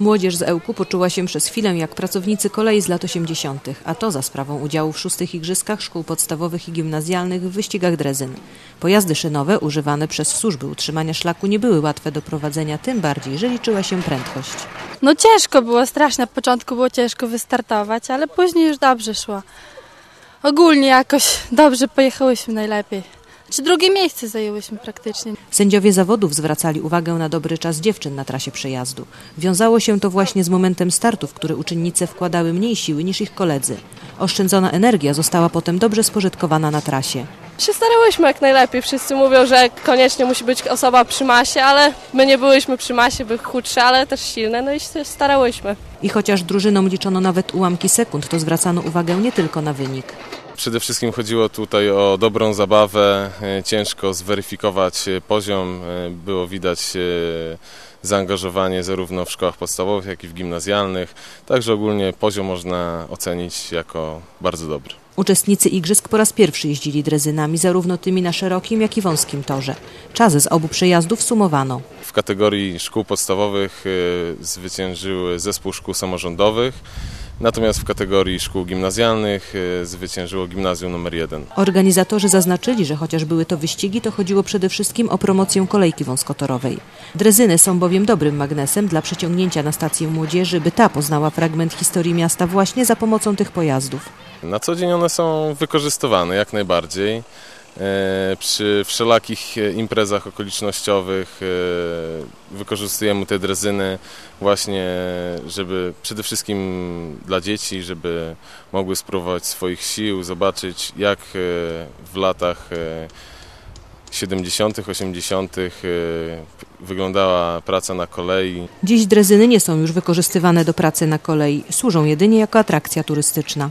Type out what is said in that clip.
Młodzież z Ełku poczuła się przez chwilę jak pracownicy kolei z lat 80., a to za sprawą udziału w szóstych igrzyskach szkół podstawowych i gimnazjalnych w wyścigach drezyn. Pojazdy szynowe używane przez służby utrzymania szlaku nie były łatwe do prowadzenia, tym bardziej, że liczyła się prędkość. No ciężko było, strasznie. Na początku było ciężko wystartować, ale później już dobrze szło. Ogólnie jakoś dobrze pojechałyśmy najlepiej. Czy drugie miejsce zajęłyśmy praktycznie. Sędziowie zawodów zwracali uwagę na dobry czas dziewczyn na trasie przejazdu. Wiązało się to właśnie z momentem startu, w który uczennice wkładały mniej siły niż ich koledzy. Oszczędzona energia została potem dobrze spożytkowana na trasie. się starałyśmy jak najlepiej. Wszyscy mówią, że koniecznie musi być osoba przy masie, ale my nie byłyśmy przy masie, były chudsze, ale też silne, no i się starałyśmy. I chociaż drużynom liczono nawet ułamki sekund, to zwracano uwagę nie tylko na wynik. Przede wszystkim chodziło tutaj o dobrą zabawę. E, Ciężko zweryfikować e, poziom. E, Było widać zaangażowanie zarówno w szkołach podstawowych, jak i w gimnazjalnych. Także ogólnie poziom można ocenić jako bardzo dobry. Uczestnicy igrzysk po raz pierwszy jeździli drezynami, zarówno tymi na szerokim, jak i wąskim torze. Czasy z obu przejazdów sumowano. W kategorii szkół podstawowych e, zwyciężył zespół szkół samorządowych, natomiast w kategorii szkół gimnazjalnych e, zwyciężyło gimnazjum numer 1. Organizatorzy zaznaczyli, że chociaż były to wyścigi, to chodziło przede wszystkim o promocję kolejki wąskotorowej. Drezyny są bowiem dobrym magnesem dla przyciągnięcia na stację młodzieży, by ta poznała fragment historii miasta właśnie za pomocą tych pojazdów. Na co dzień one są wykorzystywane jak najbardziej. E, Przy wszelakich e, imprezach okolicznościowych e, wykorzystujemy te drezyny właśnie, żeby przede wszystkim dla dzieci, żeby mogły spróbować swoich sił, zobaczyć jak e, w latach e, 70., 80. e, wyglądała praca na kolei. Dziś drezyny nie są już wykorzystywane do pracy na kolei, służą jedynie jako atrakcja turystyczna.